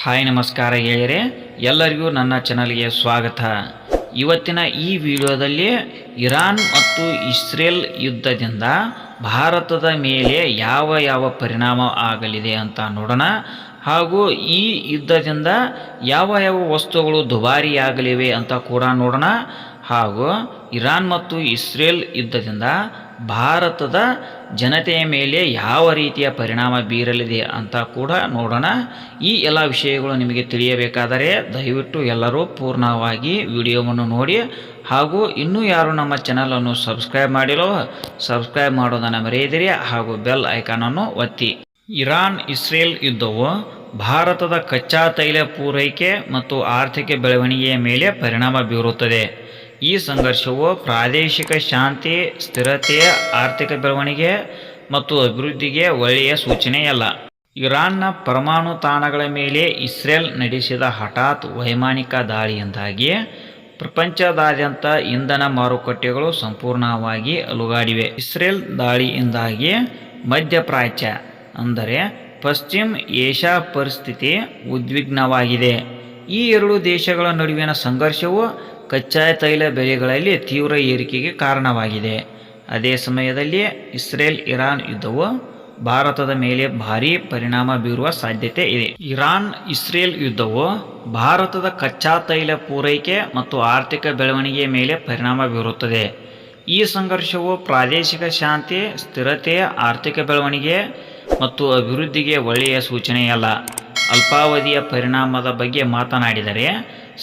Hi ನಮಸ್ಕಾರ ಗೆಳೆಯರೆ, ಎಲ್ಲರಿಗೂ ನನ್ನ ಚಾನಲ್ಗೆ ಸ್ವಾಗತ. ಇವತ್ತಿನ ಈ ವಿಡಿಯೋದಲ್ಲಿ ಇರಾನ್ ಮತ್ತು ಇಸ್ರೇಲ್ ಯುದ್ಧದಿಂದ ಭಾರತದ ಮೇಲೆ ಯಾವ ಯಾವ ಪರಿಣಾಮ ಆಗಲಿದೆ ಅಂತ ನೋಡೋಣ. ಹಾಗೂ ಈ ಯುದ್ಧದಿಂದ ಯಾವ ಯಾವ ವಸ್ತುಗಳು ದುಬಾರಿಯಾಗಲಿವೆ ಅಂತ ಕೂಡ ನೋಡೋಣ. ಹಾಗೂ ಇರಾನ್ ಮತ್ತು ಇಸ್ರೇಲ್ ಯುದ್ಧದಿಂದ ಭಾರತದ ಜನತೆಯ ಮೇಲೆ ಯಾವ ರೀತಿಯ ಪರಿಣಾಮ ಬೀರಲಿದೆ ಅಂತ ಕೂಡ ನೋಡೋಣ. ಈ ಎಲ್ಲ ವಿಷಯಗಳು ನಿಮಗೆ ತಿಳಿಯಬೇಕಾದರೆ ದಯವಿಟ್ಟು ಎಲ್ಲರೂ ಪೂರ್ಣವಾಗಿ ವಿಡಿಯೋವನ್ನು ನೋಡಿ ಹಾಗೂ ಇನ್ನೂ ಯಾರು ನಮ್ಮ ಚಾನಲನ್ನು ಸಬ್ಸ್ಕ್ರೈಬ್ ಮಾಡಿಲ್ಲೋ ಸಬ್ಸ್ಕ್ರೈಬ್ ಮಾಡೋದನ್ನು ಮರೆಯದಿರಿ ಹಾಗೂ ಬೆಲ್ ಐಕಾನನ್ನು ಒತ್ತಿ. ಇರಾನ್, ಇಸ್ರೇಲ್ ಯುದ್ಧವು ಭಾರತದ ಕಚ್ಚಾ ತೈಲ ಪೂರೈಕೆ ಮತ್ತು ಆರ್ಥಿಕ ಬೆಳವಣಿಗೆಯ ಮೇಲೆ ಪರಿಣಾಮ ಬೀರುತ್ತದೆ. ಈ ಸಂಘರ್ಷವು ಪ್ರಾದೇಶಿಕ ಶಾಂತಿ ಸ್ಥಿರತೆ ಆರ್ಥಿಕ ಬೆಳವಣಿಗೆ ಮತ್ತು ಅಭಿವೃದ್ಧಿಗೆ ಒಳ್ಳೆಯ ಸೂಚನೆಯಲ್ಲ. ಇರಾನ್ನ ಪರಮಾಣು ತಾಣಗಳ ಮೇಲೆ ಇಸ್ರೇಲ್ ನಡೆಸಿದ ಹಠಾತ್ ವೈಮಾನಿಕ ದಾಳಿಯಿಂದಾಗಿ ಪ್ರಪಂಚದಾದ್ಯಂತ ಇಂಧನ ಮಾರುಕಟ್ಟೆಗಳು ಸಂಪೂರ್ಣವಾಗಿ ಅಲುಗಾಡಿವೆ. ಇಸ್ರೇಲ್ ದಾಳಿಯಿಂದಾಗಿ ಮಧ್ಯಪ್ರಾಚ್ಯ, ಅಂದರೆ ಪಶ್ಚಿಮ ಏಷ್ಯಾ ಪರಿಸ್ಥಿತಿ ಉದ್ವಿಗ್ನವಾಗಿದೆ. ಈ ಎರಡು ದೇಶಗಳ ನಡುವಿನ ಸಂಘರ್ಷವು ಕಚ್ಚಾ ತೈಲ ಬೆಲೆಗಳಲ್ಲಿ ತೀವ್ರ ಏರಿಕೆಗೆ ಕಾರಣವಾಗಿದೆ. ಅದೇ ಸಮಯದಲ್ಲಿ ಇಸ್ರೇಲ್ ಇರಾನ್ ಯುದ್ಧವು ಭಾರತದ ಮೇಲೆ ಭಾರೀ ಪರಿಣಾಮ ಬೀರುವ ಸಾಧ್ಯತೆ ಇದೆ. ಇರಾನ್ ಇಸ್ರೇಲ್ ಯುದ್ಧವು ಭಾರತದ ಕಚ್ಚಾ ತೈಲ ಪೂರೈಕೆ ಮತ್ತು ಆರ್ಥಿಕ ಬೆಳವಣಿಗೆಯ ಮೇಲೆ ಪರಿಣಾಮ ಬೀರುತ್ತದೆ. ಈ ಸಂಘರ್ಷವು ಪ್ರಾದೇಶಿಕ ಶಾಂತಿ, ಸ್ಥಿರತೆ, ಆರ್ಥಿಕ ಬೆಳವಣಿಗೆ ಮತ್ತು ಅಭಿವೃದ್ಧಿಗೆ ಒಳ್ಳೆಯ ಸೂಚನೆಯಲ್ಲ. ಅಲ್ಪಾವಧಿಯ ಪರಿಣಾಮದ ಬಗ್ಗೆ ಮಾತನಾಡಿದರೆ,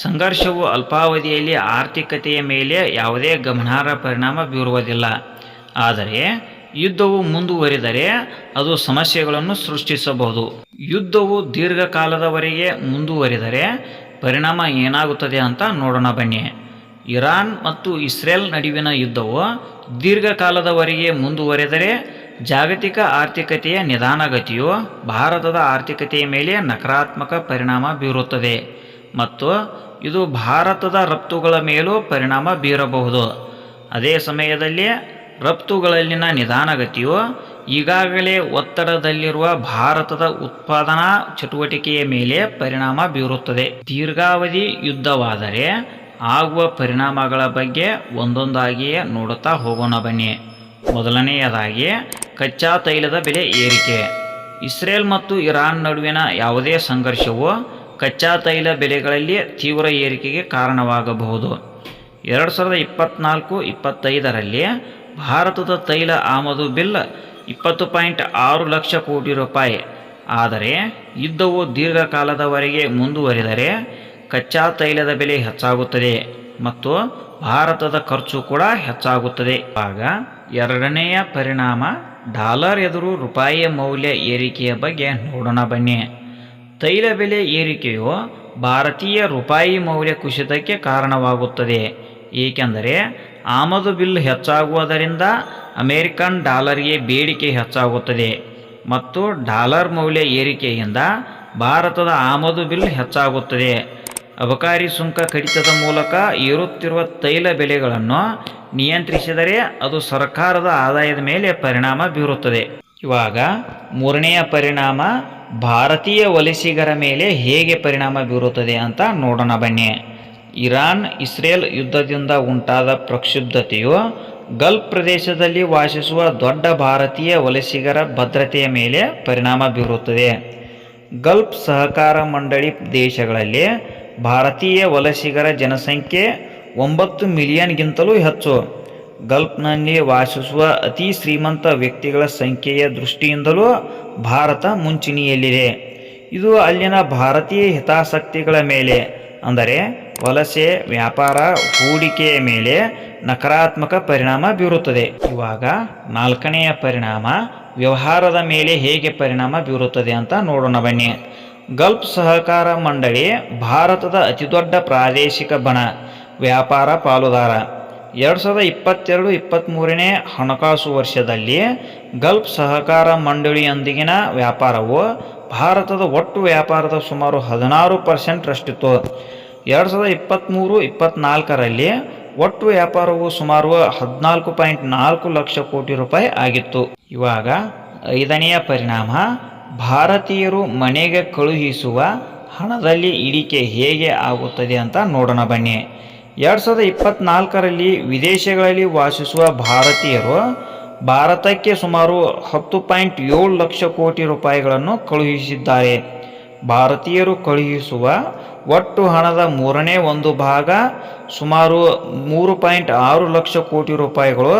ಸಂಘರ್ಷವು ಅಲ್ಪಾವಧಿಯಲ್ಲಿ ಆರ್ಥಿಕತೆಯ ಮೇಲೆ ಯಾವುದೇ ಗಮನಾರ್ಹ ಪರಿಣಾಮ ಬೀರುವುದಿಲ್ಲ. ಆದರೆ, ಯುದ್ಧವು ಮುಂದುವರಿದರೆ ಅದು ಸಮಸ್ಯೆಗಳನ್ನು ಸೃಷ್ಟಿಸಬಹುದು. ಯುದ್ಧವು ದೀರ್ಘಕಾಲದವರೆಗೆ ಮುಂದುವರಿದರೆ ಪರಿಣಾಮ ಏನಾಗುತ್ತದೆ ಅಂತ ನೋಡೋಣ ಬನ್ನಿ. ಇರಾನ್ ಮತ್ತು ಇಸ್ರೇಲ್ ನಡುವಿನ ಯುದ್ಧವು ದೀರ್ಘಕಾಲದವರೆಗೆ ಮುಂದುವರೆದರೆ ಜಾಗತಿಕ ಆರ್ಥಿಕತೆಯ ನಿಧಾನಗತಿಯು ಭಾರತದ ಆರ್ಥಿಕತೆಯ ಮೇಲೆ ನಕಾರಾತ್ಮಕ ಪರಿಣಾಮ ಬೀರುತ್ತದೆ ಮತ್ತು ಇದು ಭಾರತದ ರಫ್ತುಗಳ ಮೇಲೂ ಪರಿಣಾಮ ಬೀರಬಹುದು. ಅದೇ ಸಮಯದಲ್ಲಿ ರಫ್ತುಗಳಲ್ಲಿನ ನಿಧಾನಗತಿಯು ಈಗಾಗಲೇ ಒತ್ತಡದಲ್ಲಿರುವ ಭಾರತದ ಉತ್ಪಾದನಾ ಚಟುವಟಿಕೆಯ ಮೇಲೆ ಪರಿಣಾಮ ಬೀರುತ್ತದೆ. ದೀರ್ಘಾವಧಿ ಯುದ್ಧವಾದರೆ ಆಗುವ ಪರಿಣಾಮಗಳ ಬಗ್ಗೆ ಒಂದೊಂದಾಗಿಯೇ ನೋಡುತ್ತಾ ಹೋಗೋಣ ಬನ್ನಿ. ಮೊದಲನೆಯದಾಗಿ ಕಚ್ಚಾ ತೈಲದ ಬೆಲೆ ಏರಿಕೆ. ಇಸ್ರೇಲ್ ಮತ್ತು ಇರಾನ್ ನಡುವಿನ ಯಾವುದೇ ಸಂಘರ್ಷವು ಕಚ್ಚಾ ತೈಲ ಬೆಲೆಗಳಲ್ಲಿ ತೀವ್ರ ಏರಿಕೆಗೆ ಕಾರಣವಾಗಬಹುದು. ಎರಡು ಸಾವಿರದ ಇಪ್ಪತ್ನಾಲ್ಕು ಇಪ್ಪತ್ತೈದರಲ್ಲಿ ಭಾರತದ ತೈಲ ಆಮದು ಬಿಲ್ ಇಪ್ಪತ್ತು ಪಾಯಿಂಟ್ ಆರು ಲಕ್ಷ ಕೋಟಿ ರೂಪಾಯಿ. ಆದರೆ ಯುದ್ಧವು ದೀರ್ಘಕಾಲದವರೆಗೆ ಮುಂದುವರಿದರೆ ಕಚ್ಚಾ ತೈಲದ ಬೆಲೆ ಹೆಚ್ಚಾಗುತ್ತದೆ. ಮತ್ತು ಭಾರತದ ಖರ್ಚು ಕೂಡ ಹೆಚ್ಚಾಗುತ್ತದೆ. ಆಗ ಎರಡನೆಯ ಪರಿಣಾಮ ಡಾಲರ್ ಎದುರು ರೂಪಾಯಿಯ ಮೌಲ್ಯ ಏರಿಕೆಯ ಬಗ್ಗೆ ನೋಡೋಣ ಬನ್ನಿ. ತೈಲ ಬೆಲೆ ಏರಿಕೆಯು ಭಾರತೀಯ ರೂಪಾಯಿ ಮೌಲ್ಯ ಕುಸಿತಕ್ಕೆ ಕಾರಣವಾಗುತ್ತದೆ. ಏಕೆಂದರೆ ಆಮದು ಬಿಲ್ ಹೆಚ್ಚಾಗುವುದರಿಂದ ಅಮೇರಿಕನ್ ಡಾಲರ್ಗೆ ಬೇಡಿಕೆ ಹೆಚ್ಚಾಗುತ್ತದೆ ಮತ್ತು ಡಾಲರ್ ಮೌಲ್ಯ ಏರಿಕೆಯಿಂದ ಭಾರತದ ಆಮದು ಬಿಲ್ ಹೆಚ್ಚಾಗುತ್ತದೆ. ಅಬಕಾರಿ ಸುಂಕ ಕಡಿತದ ಮೂಲಕ ಏರುತ್ತಿರುವ ತೈಲ ಬೆಲೆಗಳನ್ನು ನಿಯಂತ್ರಿಸಿದರೆ ಅದು ಸರ್ಕಾರದ ಆದಾಯದ ಮೇಲೆ ಪರಿಣಾಮ ಬೀರುತ್ತದೆ. ಇವಾಗ ಮೂರನೆಯ ಪರಿಣಾಮ ಭಾರತೀಯ ವಲಸಿಗರ ಮೇಲೆ ಹೇಗೆ ಪರಿಣಾಮ ಬೀರುತ್ತದೆ ಅಂತ ನೋಡೋಣ ಬನ್ನಿ. ಇರಾನ್, ಇಸ್ರೇಲ್ ಯುದ್ಧದಿಂದ ಉಂಟಾದ ಪ್ರಕ್ಷುಬ್ಧತೆಯು ಗಲ್ಫ್ ಪ್ರದೇಶದಲ್ಲಿ ವಾಸಿಸುವ ದೊಡ್ಡ ಭಾರತೀಯ ವಲಸಿಗರ ಭದ್ರತೆಯ ಮೇಲೆ ಪರಿಣಾಮ ಬೀರುತ್ತದೆ. ಗಲ್ಫ್ ಸಹಕಾರ ಮಂಡಳಿ ದೇಶಗಳಲ್ಲಿ ಭಾರತೀಯ ವಲಸಿಗರ ಜನಸಂಖ್ಯೆ ಒಂಬತ್ತು ಮಿಲಿಯನ್ಗಿಂತಲೂ ಹೆಚ್ಚು. ಗಲ್ಫ್ನಲ್ಲಿ ವಾಸಿಸುವ ಅತಿ ಶ್ರೀಮಂತ ವ್ಯಕ್ತಿಗಳ ಸಂಖ್ಯೆಯ ದೃಷ್ಟಿಯಿಂದಲೂ ಭಾರತ ಮುಂಚೂಣಿಯಲ್ಲಿದೆ. ಇದು ಅಲ್ಲಿನ ಭಾರತೀಯ ಹಿತಾಸಕ್ತಿಗಳ ಮೇಲೆ, ಅಂದರೆ ವಲಸೆ, ವ್ಯಾಪಾರ, ಹೂಡಿಕೆಯ ಮೇಲೆ ನಕಾರಾತ್ಮಕ ಪರಿಣಾಮ ಬೀರುತ್ತದೆ. ಇವಾಗ ನಾಲ್ಕನೆಯ ಪರಿಣಾಮ, ವ್ಯವಹಾರದ ಮೇಲೆ ಹೇಗೆ ಪರಿಣಾಮ ಬೀರುತ್ತದೆ ಅಂತ ನೋಡೋಣ ಬನ್ನಿ. ಗಲ್ಫ್ ಸಹಕಾರ ಮಂಡಳಿ ಭಾರತದ ಅತಿದೊಡ್ಡ ಪ್ರಾದೇಶಿಕ ಬಣ, ವ್ಯಾಪಾರ ಪಾಲುದಾರ. ಎರಡು ಸಾವಿರದ ಇಪ್ಪತ್ತೆರಡು ಇಪ್ಪತ್ತ್ಮೂರನೇ ಹಣಕಾಸು ವರ್ಷದಲ್ಲಿ ಗಲ್ಫ್ ಸಹಕಾರ ಮಂಡಳಿಯೊಂದಿಗಿನ ವ್ಯಾಪಾರವು ಭಾರತದ ಒಟ್ಟು ವ್ಯಾಪಾರದ ಸುಮಾರು ಹದಿನಾರು ಪರ್ಸೆಂಟ್ರಷ್ಟಿತ್ತು ಎರಡು ಸಾವಿರದ ಇಪ್ಪತ್ತ್ಮೂರು ಇಪ್ಪತ್ತ್ನಾಲ್ಕರಲ್ಲಿ ಒಟ್ಟು ವ್ಯಾಪಾರವು ಸುಮಾರು ಹದಿನಾಲ್ಕು ಪಾಯಿಂಟ್ ನಾಲ್ಕು ಲಕ್ಷ ಕೋಟಿ ರೂಪಾಯಿ ಆಗಿತ್ತು. ಇವಾಗ ಐದನೆಯ ಪರಿಣಾಮ ಭಾರತೀಯರು ಮನೆಗೆ ಕಳುಹಿಸುವ ಹಣದಲ್ಲಿ ಇಳಿಕೆ ಹೇಗೆ ಆಗುತ್ತದೆ ಅಂತ ನೋಡೋಣ ಬನ್ನಿ. ಎರಡು ಸಾವಿರದ ಇಪ್ಪತ್ತ್ನಾಲ್ಕರಲ್ಲಿ ವಿದೇಶಗಳಲ್ಲಿ ವಾಸಿಸುವ ಭಾರತೀಯರು ಭಾರತಕ್ಕೆ ಸುಮಾರು ಹತ್ತು ಪಾಯಿಂಟ್ ಏಳು ಲಕ್ಷ ಕೋಟಿ ರೂಪಾಯಿಗಳನ್ನು ಕಳುಹಿಸಿದ್ದಾರೆ. ಭಾರತೀಯರು ಕಳುಹಿಸುವ ಒಟ್ಟು ಹಣದ ಮೂರನೇ ಒಂದು ಭಾಗ ಸುಮಾರು ಮೂರು ಪಾಯಿಂಟ್ ಆರು ಲಕ್ಷ ಕೋಟಿ ರೂಪಾಯಿಗಳು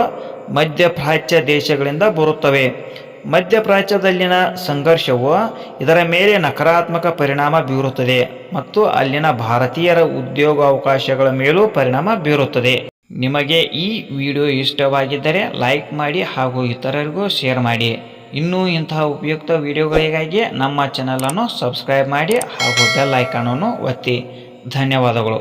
ಮಧ್ಯಪ್ರಾಚ್ಯ ದೇಶಗಳಿಂದ ಬರುತ್ತವೆ. ಮಧ್ಯಪ್ರಾಚ್ಯದಲ್ಲಿನ ಸಂಘರ್ಷವು ಇದರ ಮೇಲೆ ನಕಾರಾತ್ಮಕ ಪರಿಣಾಮ ಬೀರುತ್ತದೆ ಮತ್ತು ಅಲ್ಲಿನ ಭಾರತೀಯರ ಉದ್ಯೋಗಾವಕಾಶಗಳ ಮೇಲೂ ಪರಿಣಾಮ ಬೀರುತ್ತದೆ. ನಿಮಗೆ ಈ ವಿಡಿಯೋ ಇಷ್ಟವಾಗಿದ್ದರೆ ಲೈಕ್ ಮಾಡಿ ಹಾಗೂ ಇತರರಿಗೂ ಶೇರ್ ಮಾಡಿ. ಇನ್ನೂ ಇಂತಹ ಉಪಯುಕ್ತ ವಿಡಿಯೋಗಳಿಗಾಗಿ ನಮ್ಮ ಚಾನಲನ್ನು ಸಬ್ಸ್ಕ್ರೈಬ್ ಮಾಡಿ ಹಾಗೂ ಬೆಲ್ ಐಕಾನನ್ನು ಒತ್ತಿ. ಧನ್ಯವಾದಗಳು.